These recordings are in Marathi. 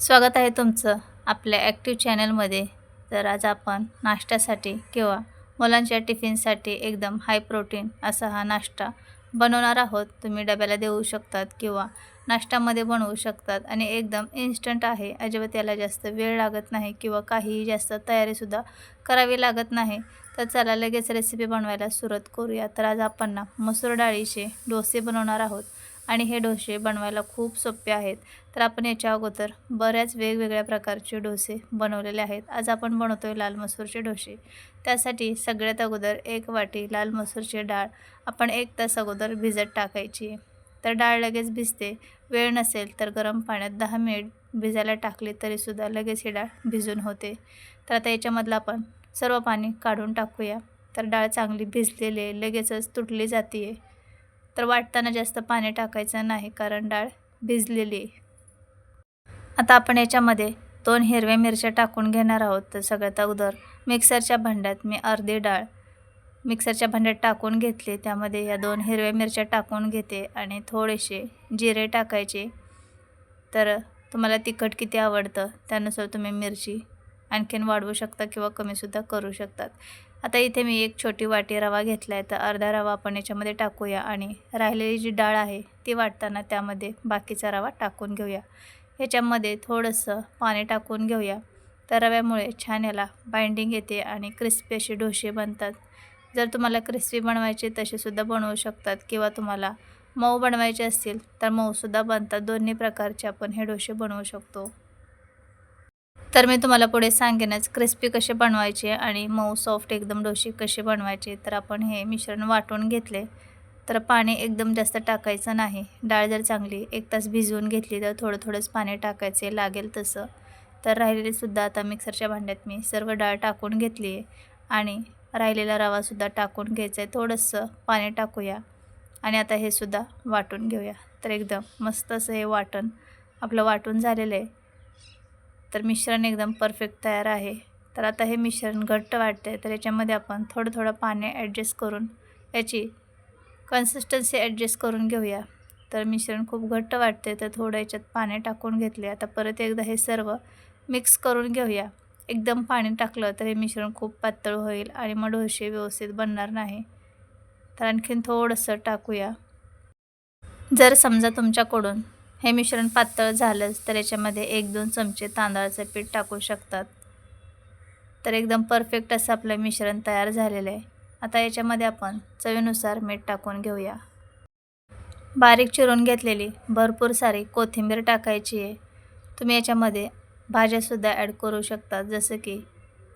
स्वागत आहे तुमचं आपल्या ॲक्टिव्ह चॅनलमध्ये. तर आज आपण नाश्त्यासाठी किंवा मुलांच्या टिफिनसाठी एकदम हाय प्रोटीन असा हा नाश्ता बनवणार आहोत. तुम्ही डब्याला देऊ शकतात किंवा नाश्त्यामध्ये बनवू शकतात आणि एकदम इन्स्टंट आहे. अजिबात याला जास्त वेळ लागत नाही किंवा काहीही जास्त तयारीसुद्धा करावी लागत नाही. तर चला लगेच रेसिपी बनवायला सुरुवात करूया. तर आज आपण ना मसूर डाळीचे डोसे बनवणार आहोत. आणि हे डोसे बनवायला खूप सोपे आहेत. तर आपण याच्या अगोदर बऱ्याच वेगवेगळ्या प्रकारचे डोसे बनवलेले आहेत. आज आपण बनवतो आहे लाल मसूरचे डोसे. त्यासाठी सगळ्यात अगोदर एक वाटी लाल मसूरची डाळ आपण एक तास अगोदर भिजत टाकायची. तर डाळ लगेच भिजते. वेळ नसेल तर गरम पाण्यात दहा मिनिट भिजायला टाकली तरीसुद्धा लगेच ही डाळ भिजून होते. तर आता याच्यामधलं आपण सर्व पाणी काढून टाकूया. तर डाळ चांगली भिजलेली आहे. लगेचच तुटली जाते आहे तर वाटताना जास्त पाणी टाकायचं नाही कारण डाळ भिजलेली आहे. आता आपण याच्यामध्ये दोन हिरव्या मिरच्या टाकून घेणार आहोत. तर सगळ्यात अगोदर मिक्सरच्या भांड्यात मी अर्धी डाळ मिक्सरच्या भांड्यात टाकून घेतली. त्यामध्ये या दोन हिरव्या मिरच्या टाकून घेते आणि थोडेसे जिरे टाकायचे. तर तुम्हाला तिखट किती आवडतं त्यानुसार तुम्ही मिरची आणखीन वाढवू शकता किंवा कमीसुद्धा करू शकतात आता इथे मी एक छोटी वाटी रवा घेतला आहे तर अर्धा रवा आपण याच्यामध्ये टाकूया आणि राहिलेली जी डाळ आहे ती वाटताना त्यामध्ये बाकीचा रवा टाकून घेऊया. ह्याच्यामध्ये थोडंसं पाणी टाकून घेऊया. तर रव्यामुळे छान याला बाइंडिंग येते आणि क्रिस्पी असे डोसे बनतात. जर तुम्हाला क्रिस्पी बनवायचे तसेसुद्धा बनवू शकतात किंवा तुम्हाला मऊ बनवायचे असतील तर मऊसुद्धा बनतात. दोन्ही प्रकारचे आपण हे डोसे बनवू शकतो. तर मी तुम्हाला पुढे सांगेनच क्रिस्पी कसे बनवायचे आणि मऊ सॉफ्ट एकदम डोशी कसे बनवायचे. तर आपण हे मिश्रण वाटून घेतले. तर पाणी एकदम जास्त टाकायचं नाही. डाळ जर चांगली एक तास भिजवून घेतली तर थोडं थोडंच पाणी टाकायचे लागेल तसं. तर राहिलेलीसुद्धा आता मिक्सरच्या भांड्यात मी सर्व डाळ टाकून घेतली आहे. आणि राहिलेला रवासुद्धा टाकून घ्यायचं आहे. थोडंसं पाणी टाकूया. आणि आता हे सुद्धा वाटून घेऊया. तर एकदम मस्त असं हे वाटण आपलं वाटून झालेलं आहे. तर मिश्रण एकदम परफेक्ट तयार आहे. तर आता हे मिश्रण घट्ट वाटते तर याच्यामध्ये आपण थोडं थोडं पाणी ॲडजस्ट करून याची कन्सिस्टन्सी ॲडजस्ट करून घेऊया. तर मिश्रण खूप घट्ट वाटते तर थोडं याच्यात पाणी टाकून घेतले आता परत एकदा हे सर्व मिक्स करून घेऊया. एकदम पाणी टाकलं तर हे मिश्रण खूप पातळ होईल आणि मग डोसे व्यवस्थित बनणार नाही. तर आणखीन थोडंसं टाकूया. जर समजा तुमच्याकडून हे मिश्रण पातळ झालंच तर याच्यामध्ये एक दोन चमचे तांदळाचं पीठ टाकू शकतात. तर एकदम परफेक्ट असं आपलं मिश्रण तयार झालेलं आहे. आता याच्यामध्ये आपण चवीनुसार मीठ टाकून घेऊया. बारीक चिरून घेतलेली भरपूर सारी कोथिंबीर टाकायची आहे. तुम्ही याच्यामध्ये भाज्यासुद्धा ॲड करू शकतात जसं की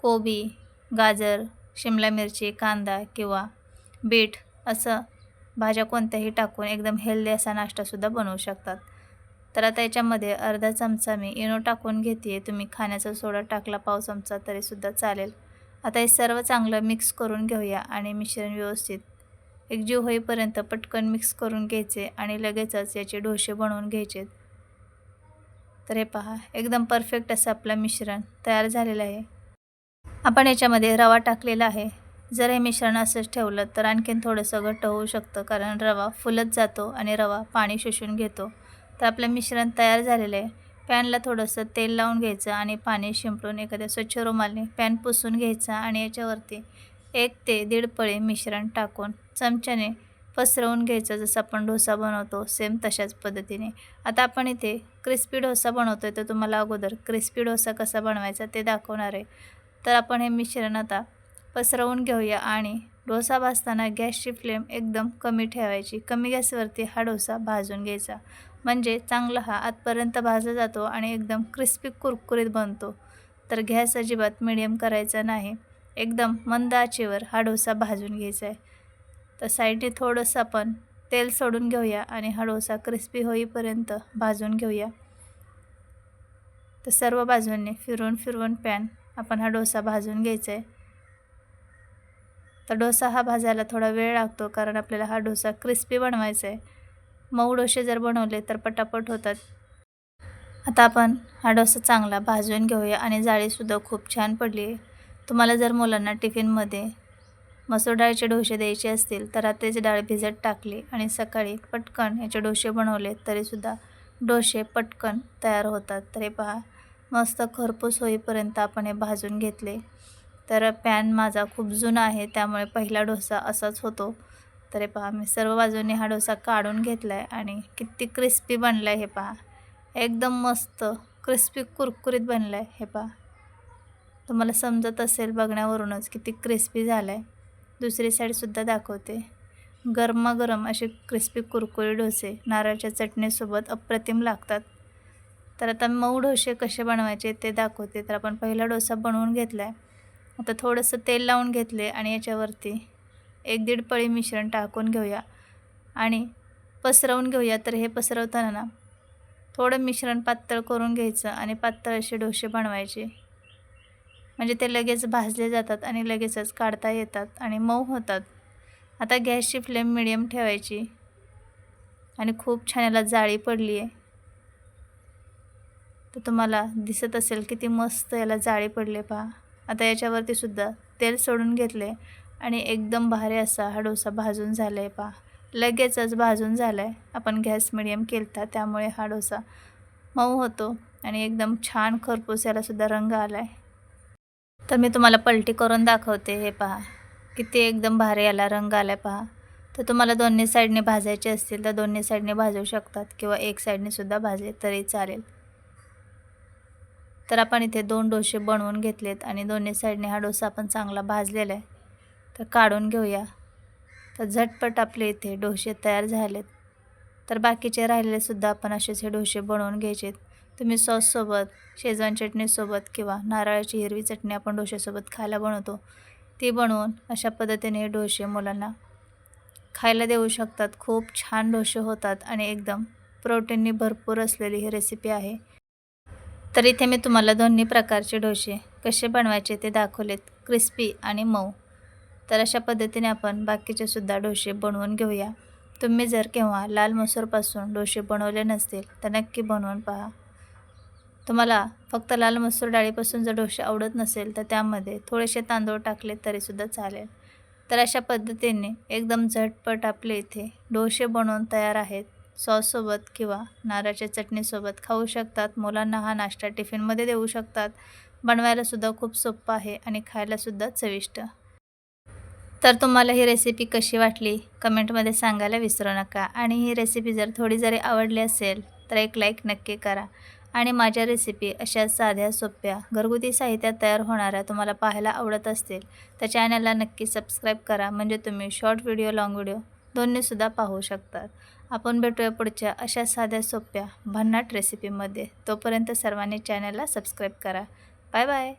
कोबी गाजर शिमला मिरची कांदा किंवा बीट असं भाज्या कोणत्याही टाकून एकदम हेल्दी असा नाश्तासुद्धा बनवू शकतात. तर आता याच्यामध्ये अर्धा चमचा मी इनो टाकून घेते. तुम्ही खाण्याचा सोडा टाकला पाव चमचा तरीसुद्धा चालेल. आता हे सर्व चांगलं मिक्स करून घेऊया आणि मिश्रण व्यवस्थित एकजीव होईपर्यंत पटकन मिक्स करून घ्यायचे आणि लगेचच याचे डोसे बनवून घ्यायचे. तर हे पहा एकदम परफेक्ट असं आपलं मिश्रण तयार झालेलं आहे. आपण याच्यामध्ये रवा टाकलेला आहे. जर हे मिश्रण असंच ठेवलं तर आणखीन थोडंसं घट्ट होऊ शकतं कारण रवा फुलत जातो आणि रवा पाणी शोषून घेतो. तर आपलं मिश्रण तयार झालेलं आहे. पॅनला थोडंसं तेल लावून घ्यायचं आणि पाणी शिंपडून एखाद्या स्वच्छ रुमालने पॅन पुसून घ्यायचा आणि याच्यावरती एक ते दीड पळे मिश्रण टाकून चमच्याने पसरवून घ्यायचं. जसं आपण डोसा बनवतो सेम तशाच पद्धतीने. आता आपण इथे क्रिस्पी डोसा बनवतो आहे तर तुम्हाला अगोदर क्रिस्पी डोसा कसा बनवायचा ते दाखवणार आहे. तर आपण हे मिश्रण आता पसरवून घेऊया आणि डोसा भाजताना गॅसची फ्लेम एकदम कमी ठेवायची. कमी गॅसवरती हा डोसा भाजून घ्यायचा. म्हणजे चांगला हा आतपर्यंत भाजला जातो आणि एकदम क्रिस्पी कुरकुरीत बनतो. तर गॅस अजिबात मिडियम करायचा नाही. एकदम मंद आचेवर हा डोसा भाजून घ्यायचा आहे तर साईडने थोडंसं आपण तेल सोडून घेऊया आणि हा डोसा क्रिस्पी होईपर्यंत भाजून घेऊया. तर सर्व बाजूंनी फिरवून फिरवून पॅन आपण हा डोसा भाजून घ्यायचा आहे तर डोसा हा भाजायला थोडा वेळ लागतो कारण आपल्याला हा डोसा क्रिस्पी बनवायचा आहे मऊ डोसे जर बनवले तर पटापट होतात. आता आपण हा डोसा चांगला भाजून घेऊया आणि जाळीसुद्धा खूप छान पडली आहे. तुम्हाला जर मुलांना टिफिनमध्ये मसूर डाळीचे डोसे द्यायचे असतील तर रात्रीची डाळ भिजत टाकली आणि सकाळी पटकन याचे डोसे बनवले तरीसुद्धा डोसे पटकन तयार होतात. तर हे पहा मस्त खरपूस होईपर्यंत आपण हे भाजून घेतले. तर पॅन माझा खूप जुना आहे त्यामुळे पहिला डोसा असाच होतो. तर हे पहा मी सर्व बाजूने हा डोसा काढून घेतला आहे आणि किती क्रिस्पी बनला आहे हे पहा. एकदम मस्त क्रिस्पी कुरकुरीत बनलं आहे हे पहा. तुम्हाला समजत असेल बघण्यावरूनच किती क्रिस्पी झाला आहे दुसरी साईडसुद्धा दाखवते. गरमागरम असे क्रिस्पी कुरकुरी डोसे नारळाच्या चटणीसोबत अप्रतिम लागतात. तर आता मऊ डोसे कसे बनवायचे ते दाखवते. तर आपण पहिला डोसा बनवून घेतला आहे आता थोडंसं तेल लावून घेतले आणि याच्यावरती एक दीड पळी मिश्रण टाकून घेऊया आणि पसरवून घेऊया. तर हे पसरवताना ना थोडं मिश्रण पातळ करून घ्यायचं आणि पातळ असे डोसे बनवायचे. म्हणजे ते लगेच भाजले जातात आणि लगेचच काढता येतात आणि मऊ होतात. आता गॅसची फ्लेम मिडियम ठेवायची आणि खूप छान याला जाळी पडली आहे. तर तुम्हाला दिसत असेल किती मस्त याला जाळी पडले पहा. आता याच्यावरती सुद्धा तेल सोडून घेतले आणि एकदम भारी असा हा डोसा भाजून झाला आहे पहा. लगेचच भाजून झाला आहे आपण गॅस मिडियम केलता त्यामुळे हा डोसा मऊ होतो आणि एकदम छान खरपूस यालासुद्धा रंग आला आहे तर मी तुम्हाला पलटी करून दाखवते हे पहा. किती एकदम भारी याला रंग आला आहे पहा. तर तुम्हाला दोन्ही साईडने भाजायचे असतील तर दोन्ही साईडने भाजू शकतात किंवा एक साईडने सुद्धा भाजले तरी चालेल. तर आपण इथे दोन डोसे बनवून घेतलेत आणि दोन्ही साईडने हा डोसा आपण चांगला भाजलेला आहे. तर काढून घेऊया. तर झटपट आपले इथे डोसे तयार झालेत. तर बाकीचे राहिलेलेसुद्धा आपण असेच हे डोसे बनवून घ्यायचे तुम्ही सॉससोबत शेजवान चटणीसोबत किंवा नारळाची हिरवी चटणी आपण डोश्यासोबत खायला बनवतो ती बनवून अशा पद्धतीने हे डोसे मुलांना खायला देऊ शकतात. खूप छान डोसे होतात आणि एकदम प्रोटीननी भरपूर असलेली ही रेसिपी आहे. तर इथे मी तुम्हाला दोन्ही प्रकारचे डोसे कसे बनवायचे ते दाखवलेत. क्रिस्पी आणि मऊ. तर अशा पद्धतीने आपण बाकीचे सुद्धा डोसे बनवून घेऊया. तुम्ही जर केव्हा लाल मसूरपासून डोसे बनवले नसतील तर नक्की बनवून पहा. तुम्हाला फक्त लाल मसूर डाळीपासून जर डोसे आवडत नसेल तर त्यामध्ये थोडेसे तांदूळ टाकले तरीसुद्धा चालेल. तर अशा पद्धतीने एकदम झटपट आपले इथे डोसे बनवून तयार आहेत. सॉससोबत किंवा नारळाच्या चटणीसोबत खाऊ शकतात. मुलांना हा नाश्ता टिफिनमध्ये देऊ शकतात. बनवायलासुद्धा खूप सोपं आहे आणि खायलासुद्धा चविष्ट. तर तुम्हाला ही रेसिपी कशी वाटली? कमेंटमध्ये सांगायला विसरू नका. आणि ही रेसिपी जर थोडी जरी आवडली असेल तर एक लाईक नक्की करा. आणि माझ्या रेसिपी अशा साध्या सोप्या घरगुती साहित्यात तयार होणाऱ्या तुम्हाला पाहायला आवडत असतील तर चॅनलला नक्की सबस्क्राईब करा. म्हणजे तुम्ही शॉर्ट व्हिडिओ लाँग व्हिडिओ दोन्हीसुद्धा पाहू शकतात आपण भेटूया पुढच्या अशा साध्या सोप्या भन्नाट रेसिपीमध्ये तोपर्यंत सर्वांनी चॅनलला सबस्क्राईब करा. Bye bye